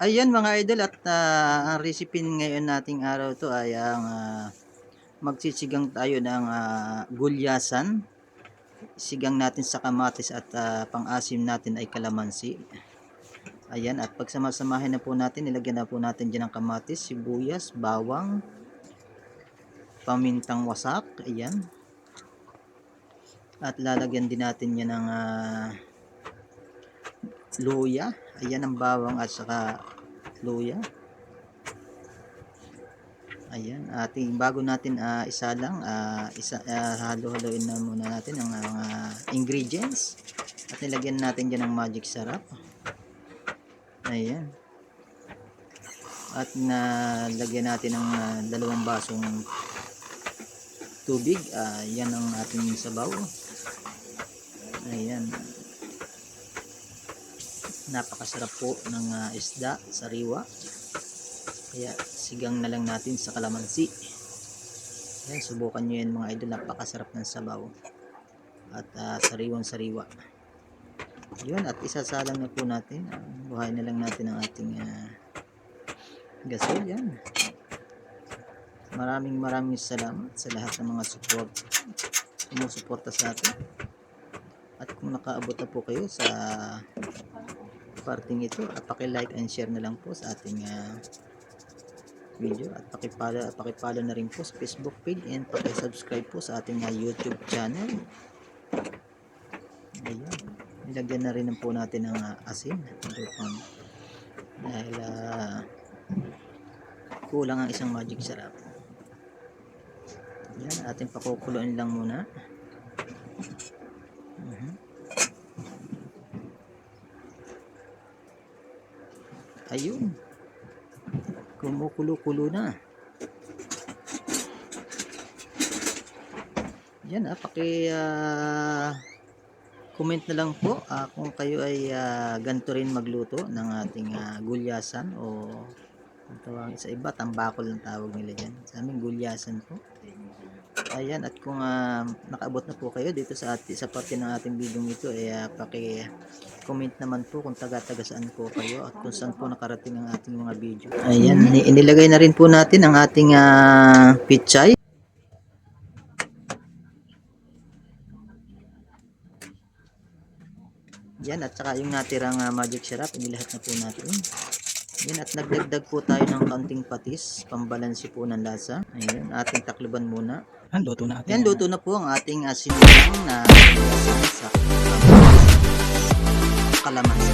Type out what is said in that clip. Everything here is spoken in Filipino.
Ayan mga idol at ah, ang recipe ngayon nating araw to ay ang ah, magsisigang tayo ng ah, gulyasan. Sigang natin sa kamatis at ah, pang-asim natin ay kalamansi. Ayan at pagsamasamahin na po natin, nilagyan na po natin dyan ng kamatis, sibuyas, bawang, pamintang wasak. Ayan. At lalagyan din natin yan ng ah, luya. Ayan ang bawang at saka luya. Ayan, ating bago natin ah, isa lang, ah, isa ah, halo-haloin na muna natin ang mga ingredients. At nilagyan natin diyan ng magic sarap. Ayan. At nalagyan natin ng ah, dalawang basong tubig. Ah, yan ang ating sabaw. Ayan napakasarap po ng ah, isda, sariwa. Kaya sigang na lang natin sa kalamansi. Ayan, subukan nyo yan mga idol, napakasarap ng sabaw. At ah, sariwang sariwa. Yun, at isasalang na po natin. Uh, buhay na lang natin ang ating ah, gasol. Yan. Maraming maraming salamat sa lahat ng mga support sumusuporta sa atin. At kung nakaabot na po kayo sa parting ito paki-like and share na lang po sa ating ah, video at paki-follow at paki-follow na rin po sa Facebook page and paki-subscribe po sa ating ah, YouTube channel. Ayan. Nilagyan na rin po natin ng ah, asin upang dahil ah, kulang ang isang magic sarap. Ayan, ating pakukuluan lang muna. Ayun. Kumukulo-kulo na. Yan ah, paki ah, comment na lang po ah, kung kayo ay ah, ganito rin magluto ng ating ah, gulyasan o kung tawagin sa iba, tambakol ang tawag nila dyan. Sa amin, gulyasan po. Ayan, at kung ah, nakaabot na po kayo dito sa ati, sa parte ng ating video ito, ay ah, paki-comment naman po kung taga-taga saan po kayo at kung saan po nakarating ang ating mga video. Ayan, ni- inilagay na rin po natin ang ating ah, pichay. Yan, at saka yung natirang ah, magic syrup, inilahat na po natin. Yan, at nagdagdag po tayo ng kaunting patis, pambalansi po ng lasa. Ayan, ating takluban muna. Ang luto na Yan, luto na po ang ating uh, sinigang na sa kalamansi.